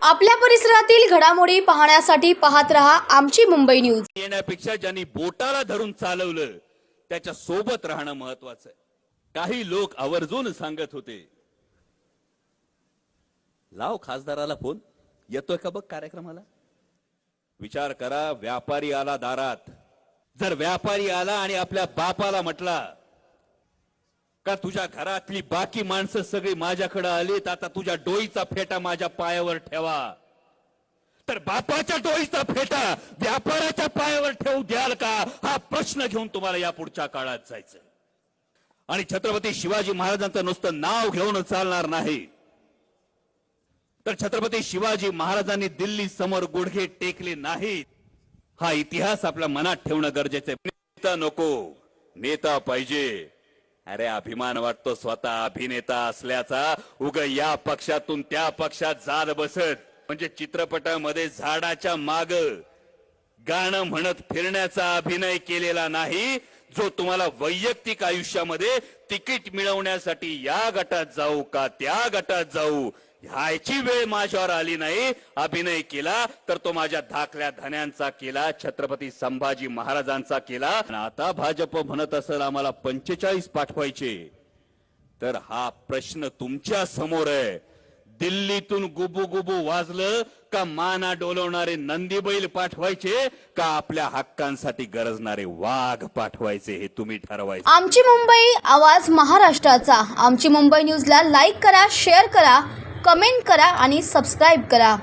आपल्या परिसरातील घडामोडी पाहण्यासाठी पाहत रहा आमची मुंबई न्यूज. येण्यापेक्षा ज्यांनी बोटाला धरून चालवलं त्याच्या सोबत राहणं महत्वाचं आहे. काही लोक आवर्जून सांगत होते. लाव खासदाराला फोन. येतोय का बघ कार्यक्रमाला? विचार करा व्यापारी आला दारात. जर व्यापारी आला आणि आपल्या बापाला म्हटला का तुझ्या घरातली बाकी माणसं सगळी माझ्याकडे आलीत? आता तुझ्या डोईचा फेटा माझ्या पायावर ठेवा. तर बापाच्या डोईचा फेटा व्यापाराच्या पायावर ठेवू द्याल का? हा प्रश्न घेऊन तुम्हाला या पुढच्या काळात जायचं आणि छत्रपती शिवाजी महाराजांचं नुसतं नाव घेऊन चालणार नाही. तर छत्रपती शिवाजी महाराजांनी दिल्ली समोर गुडघे टेकले नाहीत. हा इतिहास आपल्या मनात ठेवणं गरजेचं आहे. नेता नको. नेता पाहिजे. अरे अभिमान वाटतो स्वतः अभिनेता असल्याचा. उग या पक्षातून त्या पक्षात जात बसत. म्हणजे चित्रपटामध्ये झाडाच्या माग. गाणं म्हणत फिरण्याचा अभिनय केलेला नाही. जो तुम्हाला वैयक्तिक आयुष्यामध्ये तिकीट मिळवण्यासाठी या गटात जाऊ का त्या गटात जाऊ ह्याची वेळ माझ्यावर आली नाही अभिनय केला तर तो माझ्या धाकल्या धन्यांचा केला छत्रपती संभाजी महाराजांचा केला. आता भाजप म्हणत असेल आम्हाला पंचेचाळीस पाठवायचे. तर हा प्रश्न तुमच्यासमोर आहे. दिल्लीतून गुबू गुबू वाजलं का माना डोलवणारे नंदी बैल पाठवायचे का आपल्या हक्कांसाठी गरजणारे वाघ पाठवायचे हे तुम्ही ठरवायचे. आमची मुंबई आवाज महाराष्ट्राचा. आमची मुंबई न्यूजला लाईक करा शेअर करा कमेंट करा आणि सबस्क्राईब करा.